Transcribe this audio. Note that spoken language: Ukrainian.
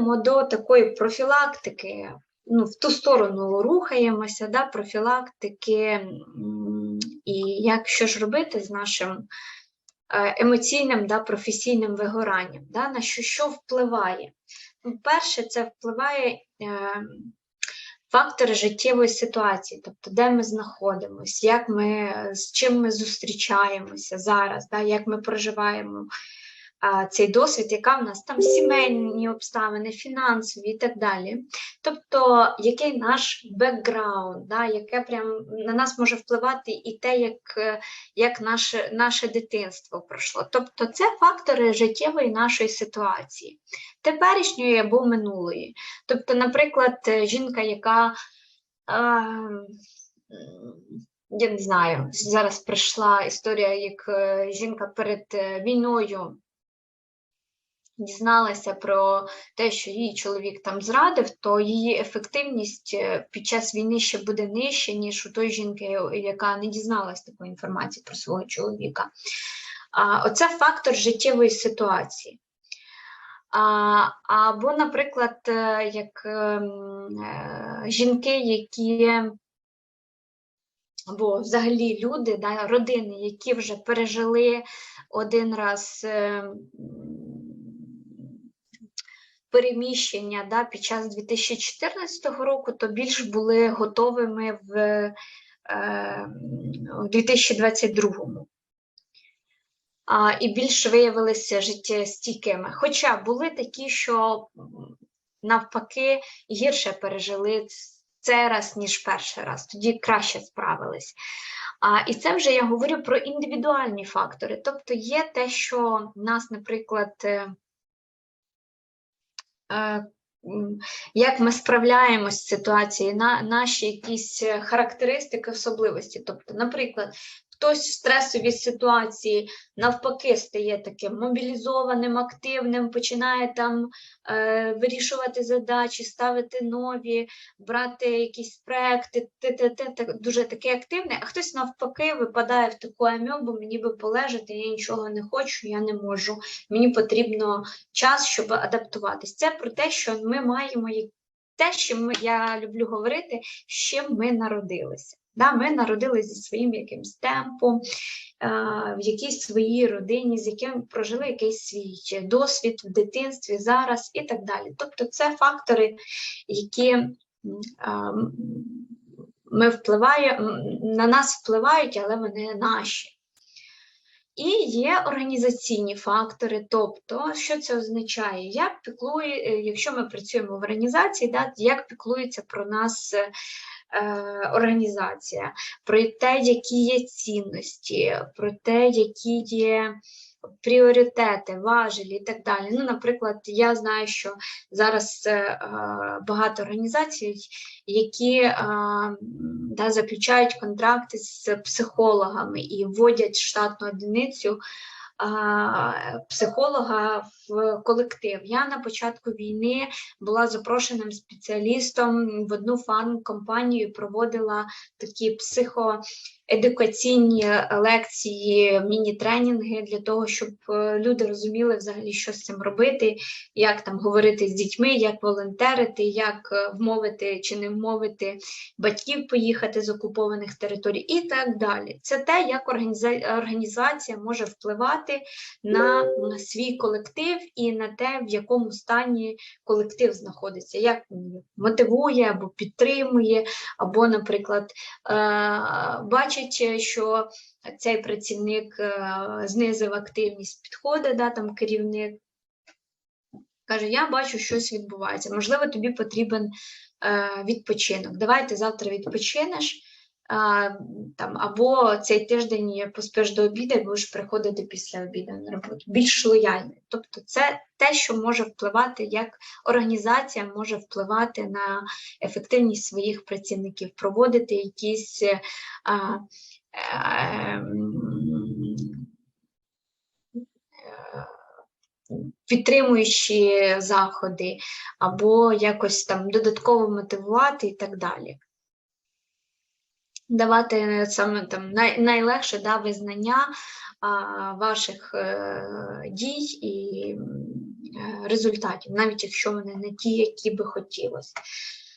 до такої профілактики, ну, в ту сторону рухаємося, да, профілактики, і як що ж робити з нашим е, емоційним да, професійним вигоранням, да, на що, що впливає? Ну, Перше, це впливає е, фактори життєвої ситуації, тобто де ми знаходимося, як ми, з чим ми зустрічаємося зараз, да, як ми проживаємо цей досвід, яка в нас там сімейні обставини, фінансові і так далі. Тобто, який наш бекграунд, да, яке прям на нас може впливати і те, як, е, як наше, наше дитинство пройшло. Тобто, це фактори життєвої нашої ситуації, теперішньої або минулої. Тобто, наприклад, е, жінка, яка. М, я не знаю, зараз прийшла історія, як е, жінка перед е, війною дізналася про те, що її чоловік там зрадив, то її ефективність е, під час війни ще буде нижча, ніж у той жінки, яка не дізналась такої інформації про свого чоловіка. А, Оце фактор життєвої ситуації. А, Або, наприклад, е, як ем, е, жінки, які або взагалі люди, да, родини, які вже пережили один раз е, переміщення да, під час 2014 року, то більш були готовими в, е, у 2022. А, і більш виявилися життєстійкими. Хоча були такі, що навпаки гірше пережили цей раз, ніж перший раз, тоді краще справились. А, і це вже я говорю про індивідуальні фактори. Тобто є те, що нас, наприклад, е, як ми справляємось з ситуацією, на, наші якісь е, характеристики, особливості. Тобто, наприклад, хтось в стресовій ситуації навпаки стає таким мобілізованим, активним, починає там е, вирішувати задачі, ставити нові, брати якісь проекти, те, те, те, те, дуже такий активний, а хтось навпаки випадає в таку амьобу, би полежати, я нічого не хочу, я не можу. Мені потрібно час, щоб адаптуватись. Це про те, що ми маємо те, що я люблю говорити, з чим ми народилися. Да, ми народилися зі своїм якимсь темпом, е, в якійсь своїй родині, з яким прожили якийсь свій досвід в дитинстві, зараз і так далі. Тобто це фактори, які ми впливає, на нас впливають, але вони наші. І є організаційні фактори, тобто, що це означає? Як піклує, е, якщо ми працюємо в організації, да, як піклується про нас е, організація, про те, які є цінності, про те, які є пріоритети, важелі і так далі. Ну, наприклад, я знаю, що зараз е, е, багато організацій, які е, да, заключають контракти з психологами і вводять штатну одиницю психолога в колектив. Я на початку війни була запрошеним спеціалістом в одну фан-компанію, проводила такі психоедукаційні лекції, міні-тренінги для того, щоб е, люди розуміли взагалі, що з цим робити, як там говорити з дітьми, як волонтерити, як е, вмовити чи не вмовити батьків поїхати з окупованих територій і так далі. Це те, як організація може впливати на свій колектив і на те, в якому стані колектив знаходиться, як мотивує або підтримує, або, наприклад, е, бачить, що цей працівник е, знизив активність, підходу, да, там керівник. Каже, я бачу, щось відбувається. Можливо, тобі потрібен е, відпочинок. Давай ти завтра відпочинеш, там, або цей тиждень поспиш до обіду і будеш приходити після обіду на роботу. Більш лояльний. Тобто, це те, що може впливати, як організація може впливати на ефективність своїх працівників, проводити якісь. е, А, ем, е, підтримуючі заходи, або якось там додатково мотивувати і так далі. Давати саме там най, найлегше да, визнання а, ваших е, дій і м, результатів, навіть якщо вони не ті, які би хотілося.